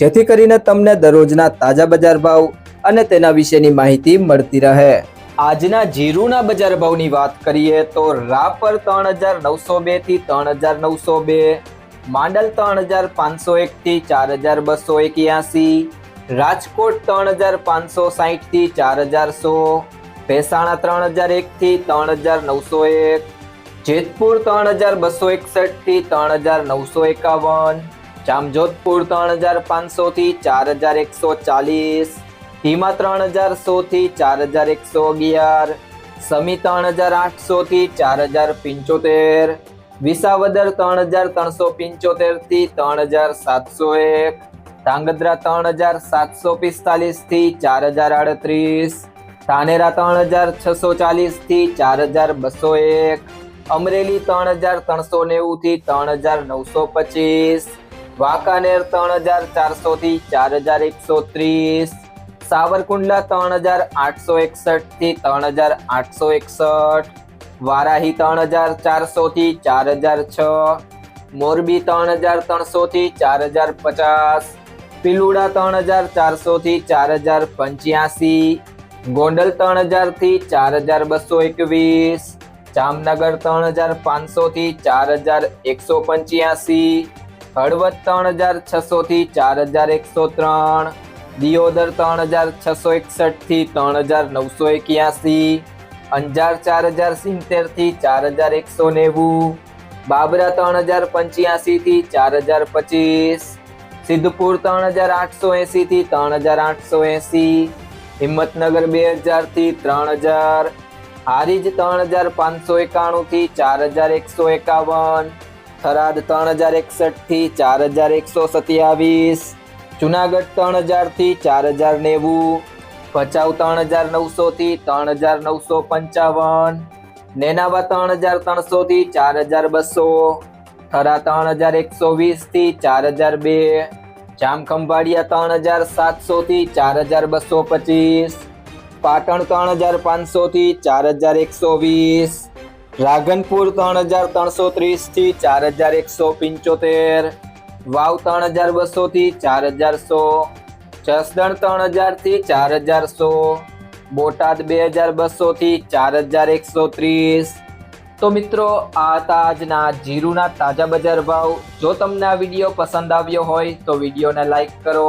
જેથી કરીને તમને દરરોજના તાજા બજાર ભાવ અને તેના વિશેની માહિતી મળતી રહે. આજના જીરુના બજાર ભાવની વાત કરીએ તો રાપર ત્રણ હજાર નવસો બેથી ત્રણ હજાર નવસો બે, માંડલ ત્રણ હજાર પાંચસો એક થી ચાર હજાર બસો એક્યાસી, રાજકોટ ત્રણ હજાર પાંચસો સાહીઠથી ચાર હજાર સો, ભેસાણા ત્રણ હજાર એક થી ત્રણ હજાર નવસો એક, જેતપુર ત્રણ હજાર બસો એકસઠથી ત્રણ હજાર નવસો એકાવન જામજોધપુર ત્રણ હજાર પાંચસો થી ચાર હજાર એકસો ચાલીસ ધીમા ત્રણ હજાર સો થી ચાર હજાર એકસો અગિયાર, સમી ત્રણ હજાર આઠસો થી ચાર હજાર પંચોતેર, વિસાવદર ત્રણ હજાર ત્રણસો પંચોતેરથી ત્રણ હજાર સાતસો એક, ધાંગધ્રા ત્રણ હજાર સાતસો પિસ્તાલીસથી ચાર હજાર આડત્રીસ, ધાનેરા ત્રણ હજાર છસો ચાલીસથી ચાર હજાર બસો એક, અમરેલી ત્રણ હજાર ત્રણસો નેવું થી ત્રણ હજાર નવસો પચીસ વાંકાનેર ત્રણ હજાર ચારસો થી ચાર હજાર એકસો ત્રીસ, સાવરકુંડલા ત્રણ હજાર આઠસો એકસઠથી ત્રણ હજાર આઠસો એકસઠ, વારાહી ત્રણ હજાર ચારસો થી ચાર હજાર છ, મોરબી ત્રણ હજાર ત્રણસો થી ચાર હજાર પચાસ, પિલુડા ત્રણ હજાર ચારસો થી ચાર હજાર પંચ્યાસી, ગોંડલ ત્રણ હજારથી ચાર હજાર બસો એકવીસ, જામનગર ત્રણ હજાર પાંચસો થી ચાર હજાર એકસો પંચ્યાસી હળવદ ત્રણ હજાર છસો થી ચાર હજાર એકસો ત્રણ. દિયોદર ત્રણ હજાર છસો એકસઠથી ત્રણ હજાર નવસો એક્યાસી. અંજાર ચાર હજાર સિત્તેરથી ચાર હજાર એકસો નેવું. બાબરા ત્રણ હજાર પંચ્યાસી થી ચાર હજાર પચીસ. સિદ્ધપુર ત્રણ હજાર આઠસો એસી થી ત્રણ હજાર આઠસો એસી. હિંમતનગર બે હજારથી ત્રણ હજાર. હારીજ ત્રણ હજાર પાંચસો એકાણું થી ચાર હજાર એકસો એકાવન. થરાદ ત્રણ હજાર એકસઠથી ચાર હજાર એકસો સત્યાવીસ. જુનાગઢ ત્રણ હજારથી ચાર હજાર નેવું. ભચાઉ ત્રણ હજાર નવસો થી ત્રણ હજાર નવસો પંચાવન. નેનાવા ત્રણ હજાર ત્રણસો થી ચાર હજાર બસો. થરા ત્રણ હજાર એકસો વીસથી ચાર હજાર બે. જામખંભાળિયા ત્રણ હજાર સાતસો થી ચાર હજાર બસો પચીસ. પાટણ ત્રણ હજાર પાંચસો થી ચાર હજાર એકસો વીસ. રાધનપુર ત્રણ હજાર ત્રણસો ત્રીસથી ચાર હજાર એકસો પંચોતેર, વાવ ત્રણ હજાર બસો થી ચાર હજાર સો, જસદણ ત્રણ હજારથી ચાર હજાર સો, બોટાદ બે હજાર બસો થી ચાર હજાર એકસો ત્રીસ. તો મિત્રો, આ હતા આજના જીરુના તાજા બજાર ભાવ. જો તમને આ વીડિયો પસંદ આવ્યો હોય તો વિડીયોને લાઈક કરો